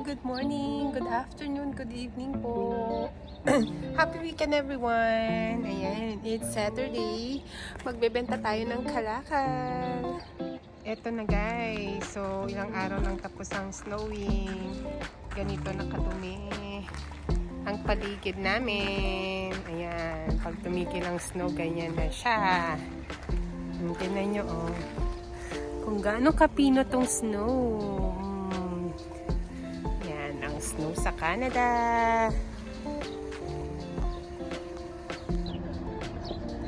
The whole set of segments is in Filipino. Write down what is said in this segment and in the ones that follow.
morning, good morning, good afternoon, good evening po. Happy weekend everyone! Ayan, it's Saturday. Magbebenta tayo ng kalakal. Eto na guys. So, ilang araw nang tapos ang snowing. Ganito nakadumi ang paligid namin. Ayan, pag tumigil ang snow, ganyan na siya. Tingnan nyo, oh. Kung gaano kapino tong snow. Snow sa Canada.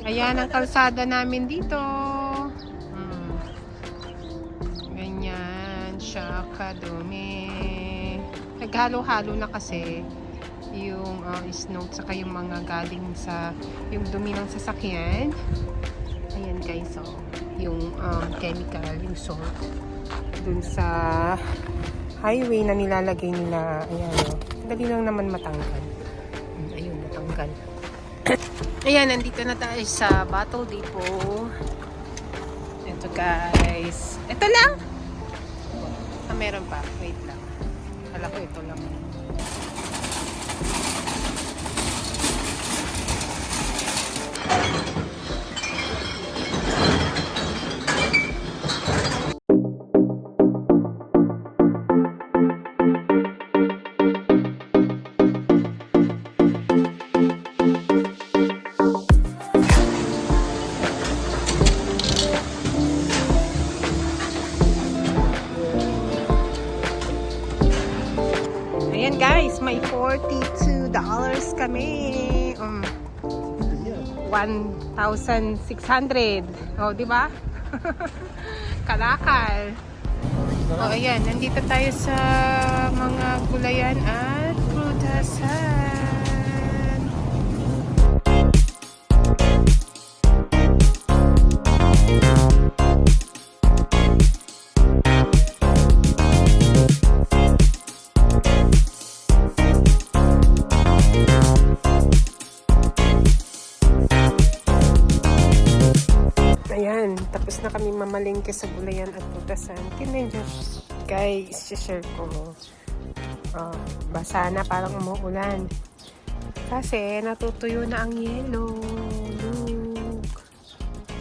Ayan ang kalsada namin dito. Mm. Ganyan siya kadumi. Naghalo-halo na kasi yung uh, snow saka yung mga galing sa yung dumi ng sasakyan. Ayan guys, so yung um, chemical, yung salt dun sa highway na nilalagay nila. Ayan, oh. dali lang naman matanggal. Hmm, Ayun, natanggal. Ayan, nandito na tayo sa Battle Depot. Ito guys. Ito lang! Ah, meron pa. Wait lang. Kala ko ito lang. Ayan guys, may $42 kami. Um, 1,600. O, di ba? Kalakal. O, ayan. Nandito tayo sa mga gulayan at prutasan. Tapos na kami mamalingke sa gulayan at putasan. Tingnan nyo, guys, share ko. Oh, basa na, parang umuulan. Kasi natutuyo na ang yelo. Look.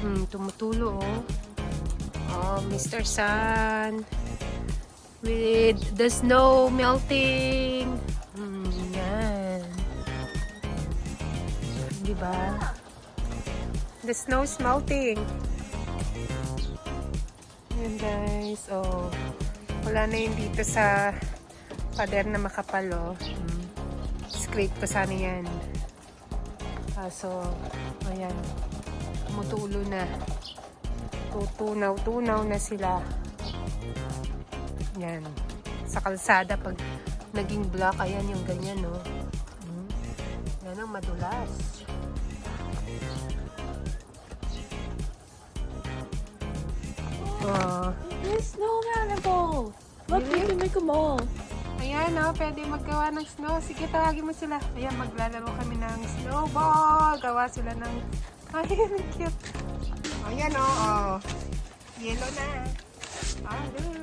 Hmm, tumutulo, oh. Oh, Mr. Sun. With the snow melting. Hmm, yan. Diba? The snow is melting. Ayan guys, oh. Wala na yun dito sa pader na makapal, oh. Hmm. Scrape ko sana yan. Kaso, ayan. Tumutulo na. Tutunaw-tunaw na sila. Yan. Sa kalsada, pag naging black, ayan yung ganyan, no. Hmm. Yan ang madulas. Oh. There's snow animal. Look, we can make a mall. Ayan, oh, pwede maggawa ng snow. Sige, tawagin mo sila. Ayan, maglalaro kami ng snowball. Gawa sila ng... Ay, ang cute. Ayan, oh, oh. Yellow na. Ah, look.